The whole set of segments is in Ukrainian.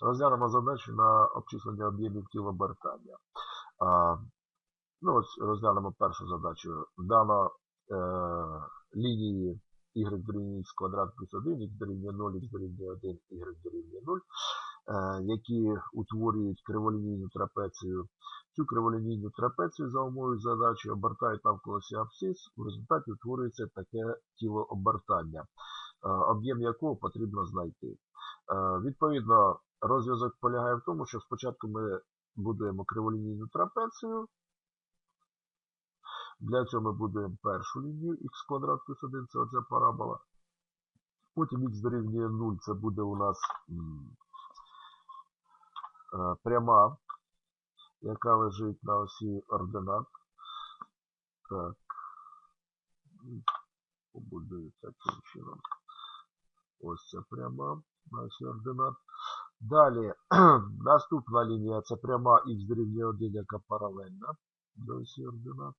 Розглянемо задачу на обчислення об'ємів тіл обертання. А, ну, ось розглянемо першу задачу. Дано е, лінії y дорівнює x квадрат плюс 1, x дорівнює 0, x дорівнює 1, y дорівнює 0, е, які утворюють криволінійну трапецію. Цю криволінійну трапецію за умовою задачі обертають навколо осі абсцис, в результаті утворюється таке тіло обертання, е, об'єм якого потрібно знайти. Е, Відповідно, розв'язок полягає в тому, що спочатку ми будуємо криволінійну трапецію. Для цього ми будуємо першу лінію х квадрат плюс 1, це оця парабола. Потім х дорівнює 0, це буде у нас е, пряма, яка лежить на осі ординат. Так. Побудую таким чином. Ось це пряма на осі ординат. Далі, наступна лінія це пряма х дорівнює 1, яка паралельна до осі ординат.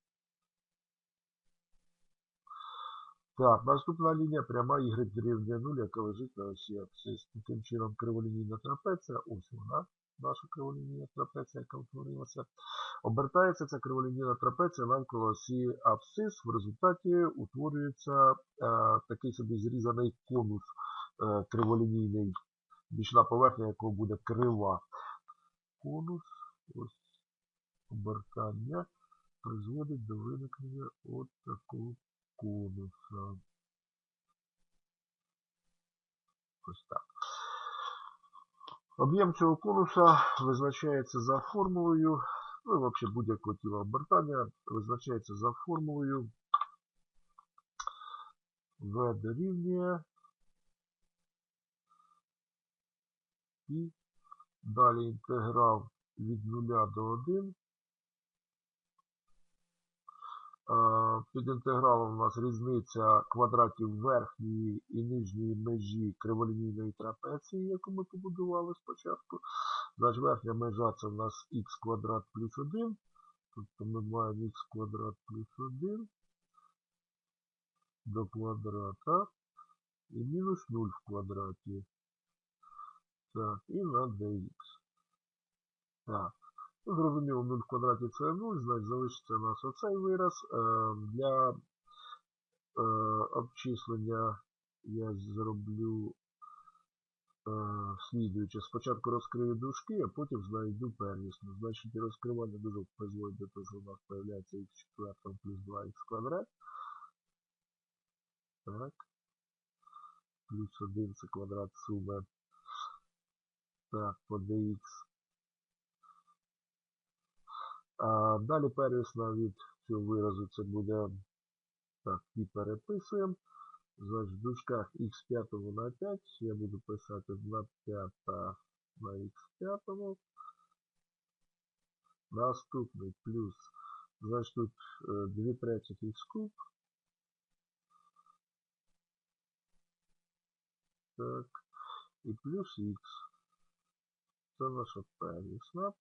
Так, наступна лінія пряма y дорівнює 0, яка лежить на осі абсцис. Таким чином криволінійна трапеція, ось вона, наша криволінійна трапеція, яка утворилася. Обертається ця криволінійна трапеція навколо осі абсцис. В результаті утворюється е, такий собі зрізаний конус криволінійний, бічна поверхня якого буде крива. Конус, ось обертання призводить до виникнення от такого конуса. Ось так. Об'єм цього конуса визначається за формулою, ну і взагалі будь-якого тіла обертання визначається за формулою V дорівнює і далі інтеграл від 0 до 1 Під інтегралом у нас різниця квадратів верхньої і нижньої межі криволінійної трапеції, яку ми побудували спочатку. Значить, верхня межа це у нас х квадрат плюс 1. Тобто ми маємо х квадрат плюс 1 до квадрата і мінус 0 в квадраті. Так, і на dx. Так. Ну, Зрозуміло, 0 в квадраті це 0, значить залишиться у нас оцей вираз. Е, Для е, обчислення я зроблю е, слідуюче. Спочатку розкрию дужки, а потім знайду первісну. Значить, розкривання дужок призводить до того, що у нас з'являється х четвертом плюс 2х квадрат. Так. Плюс 1 це квадрат суми. Так, по dx. А далі первісна від цього виразу це буде так, і переписуємо. Значить, в дужках х5 на 5. Я буду писати на 5 на х5. Наступний плюс. Значить, тут 2 третіх х куб. Так. І плюс х. Це наша первісна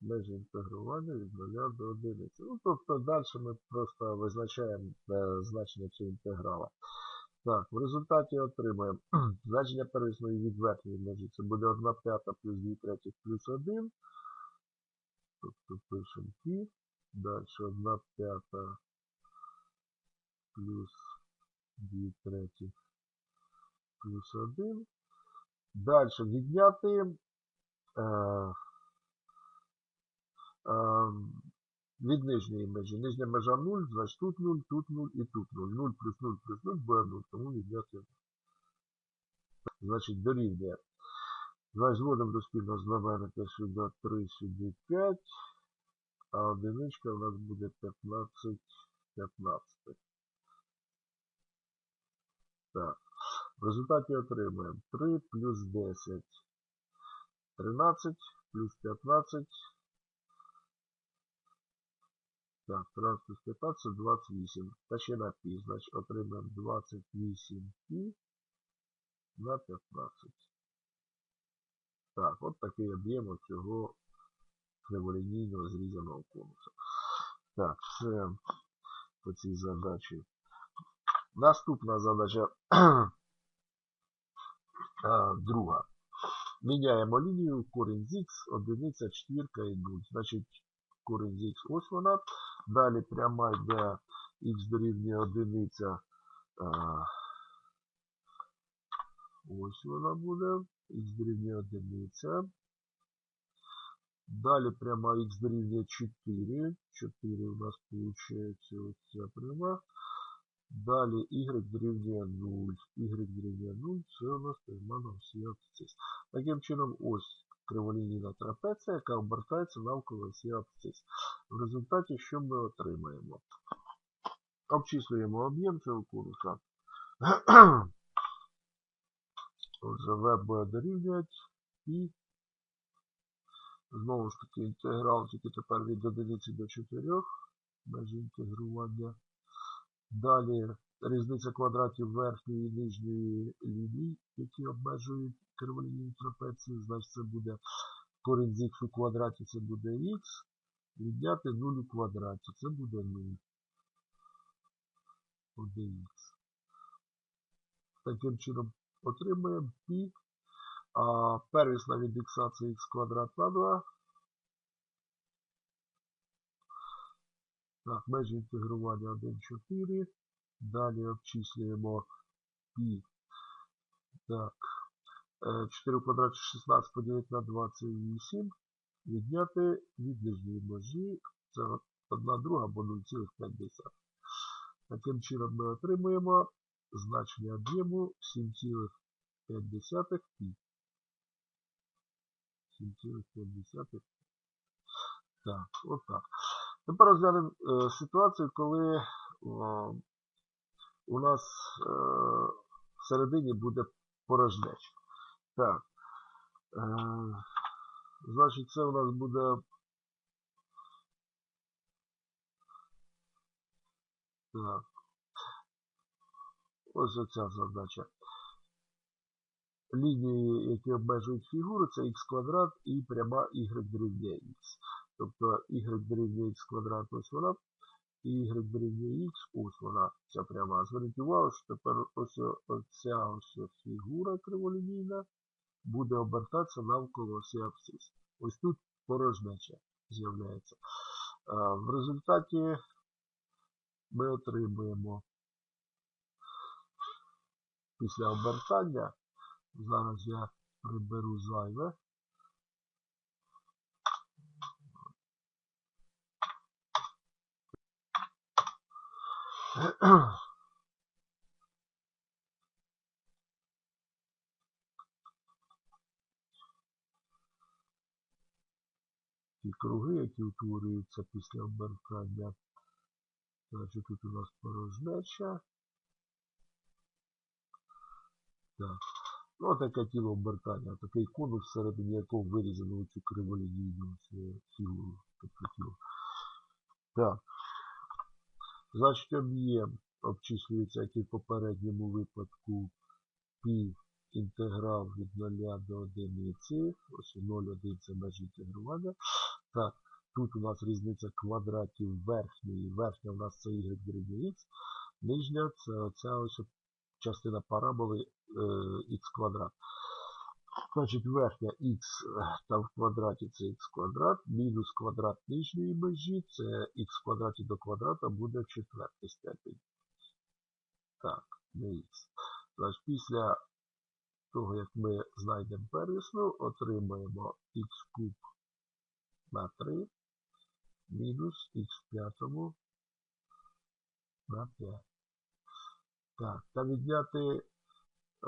межі інтегрування від 0 до 1. Ну, тобто далі ми просто визначаємо е, значення цього інтеграла. Так, в результаті отримаємо значення первісної від верхньої межі. Це буде 1 п'ята плюс 2 третіх плюс 1. Тобто пишемо пі. Далі 1 п'ята плюс 2 третіх плюс 1. Далі відняти. Е, від нижньої межі. Нижня межа 0, значить тут 0, тут 0 і тут 0. 0 плюс 0 плюс 0 буде 0, тому відняти. Значить, дорівнює. Значить, зводимо до спільного знаменника сюди 3, сюди 5, а одиничка у нас буде 15, 15. Так. В результаті отримаємо 3 плюс 10, 13, плюс 15, Так, 13 плюс 15, 28. Та ще на пі. Значить, отримаємо 28 пі на 15. Так, от такий об'єм цього криволінійного зрізаного конуса. Так, все по цій задачі. Наступна задача друга. Міняємо лінію, корінь з х, одиниця, четвірка і 0. Значить, корінь з х ось вона. Далі пряма йде х дорівнює одиниця. Ось вона буде. Х дорівнює одиниця. Далі пряма х дорівнює 4. 4 у нас виходить ось ця пряма. Далі y дорівнює 0. Y дорівнює 0, це у нас пряма на абсцис. Таким чином, ось криволінійна трапеція, яка обертається навколо осі абсцис. В результаті що ми отримаємо? Обчислюємо об'єм цього конуса. Отже, v буде дорівнювати і знову ж таки інтеграл тільки тепер від 1 до 4 межі інтегрування. Далі різниця квадратів верхньої і нижньої ліній, які обмежують криволінійну трапецію. Значить це буде корінь з х у квадраті, це буде х. Відняти 0 у квадраті, це буде 0. 1х. Таким чином отримаємо π, а первісна від х це х квадрат на 2. Так, межі інтегрування 1, 4. Далі обчислюємо π. Так. 4 в квадраті 16 поділити на 2 це 8. Відняти від нижньої межі. Це 1 друга або 0,5. Таким чином ми отримуємо значення об'єму 7,5 π. 7,5 Так, отак. Тепер розглянемо е, ситуацію, коли е, у нас е, всередині буде порожнеча. Так. Значить, це у нас буде. Так. Ось оця задача. Лінії, які обмежують фігуру, це х квадрат і пряма y дорівнює х. Тобто y дорівнює х квадрат, ось вона, і y дорівнює х, ось вона, ця пряма. Зверніть увагу, що тепер ось оця ось фігура криволінійна буде обертатися навколо осі абсцис. Ось тут порожнеча з'являється. В результаті ми отримуємо після обертання. Зараз я приберу зайве. Ті круги, які утворюються після обертання. Значить, тут у нас порожнеча. Так. Ну, таке тіло обертання, такий конус, всередині якого вирізано цю криволінійну фігуру. Так. Значить, об'єм обчислюється, як і в попередньому випадку, пі інтеграл від 0 до 1. Ось 0,1 це межі інтегрування. Так, тут у нас різниця квадратів верхньої. Верхня у нас це y дорівнює х. Нижня це оця ось частина параболи е, х квадрат. Значить, верхня х там в квадраті це х квадрат, мінус квадрат нижньої межі, це х квадраті до квадрата буде в четвертій степені. Так, не х. Значить, після того, як ми знайдемо первісну, отримаємо х куб на 3 мінус х п'ятому на 5. Так, та відняти,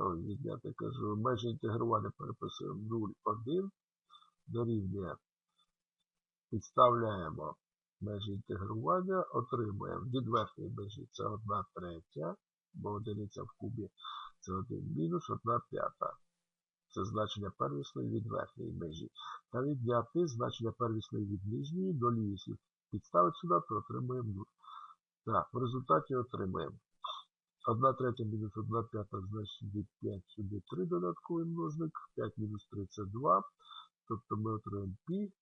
відняти, кажу, межі інтегрування переписуємо 0, 1, дорівнює. Підставляємо межі інтегрування, отримуємо від верхньої межі це 1 третя, бо одиниця в кубі це 1 мінус 1 п'ята. Це значення первісної від верхньої межі. Та відняти значення первісної від нижньої до лісів. Підставити сюди, то отримуємо 0. Так, в результаті отримаємо 1 третя мінус 1 п'ята, значить сюди 5, сюди 3 додатковий множник. 5 мінус 3 це 2. Тобто ми отримаємо π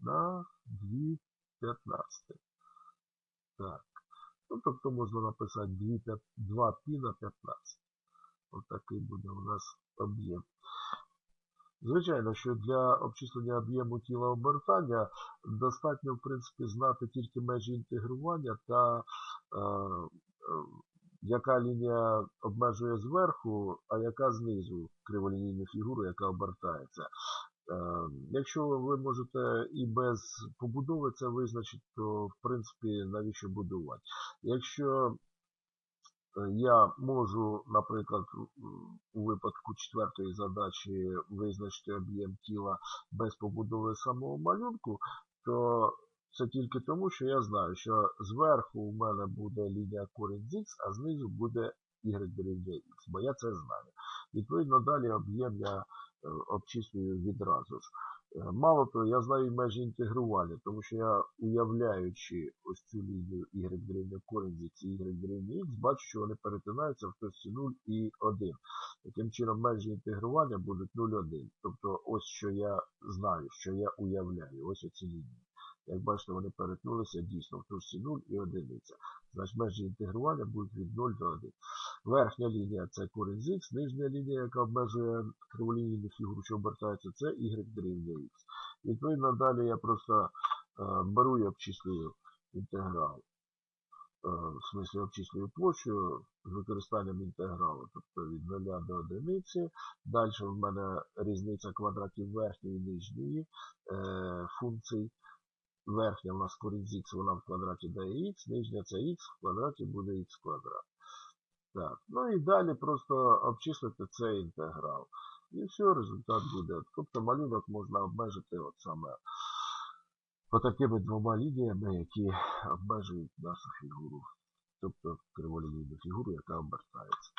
на 2 15. Так. Ну, тобто можна написати 2, 2 π на 15. Отакий буде у нас об'єм. Звичайно, що для обчислення об'єму тіла обертання достатньо, в принципі, знати тільки межі інтегрування та е, е, яка лінія обмежує зверху, а яка знизу криволінійну фігуру, яка обертається. Е, Якщо ви можете і без побудови це визначити, то в принципі навіщо будувати? Якщо е, я можу, наприклад, у- у випадку четвертої задачі визначити об'єм тіла без побудови самого малюнку, то це тільки тому, що я знаю, що зверху у мене буде лінія корінь з х, а знизу буде y дорівнює x, бо я це знаю. Відповідно, далі об'єм я е, обчислюю відразу ж. Е, Мало того, я знаю межі інтегрування, тому що я, уявляючи ось цю лінію y дорівнює корінь з х і y дорівнює x, бачу, що вони перетинаються в точці 0 і 1. Таким чином, межі інтегрування будуть 0,1. Тобто, ось що я знаю, що я уявляю, ось оці лінії. Як бачите, вони перетнулися дійсно в точці 0 і 1. Значить, межі інтегрування будуть від 0 до 1. Верхня лінія це корінь з х, нижня лінія, яка обмежує криволінійну фігуру, що обертається, це y дорівнює х. Відповідно, далі я просто е, беру і обчислюю інтеграл. Е, в смислі обчислюю площу з використанням інтегралу, тобто від 0 до 1. Далі в мене різниця квадратів верхньої і нижньої е, функцій. Верхня в нас корінь з х, вона в квадраті дає х, нижня це х, в квадраті буде х квадрат. Так, ну і далі просто обчислити цей інтеграл. І все, результат буде. Тобто малюнок можна обмежити от саме отакими двома лініями, які обмежують нашу фігуру. Тобто криволінійну фігуру, яка обертається.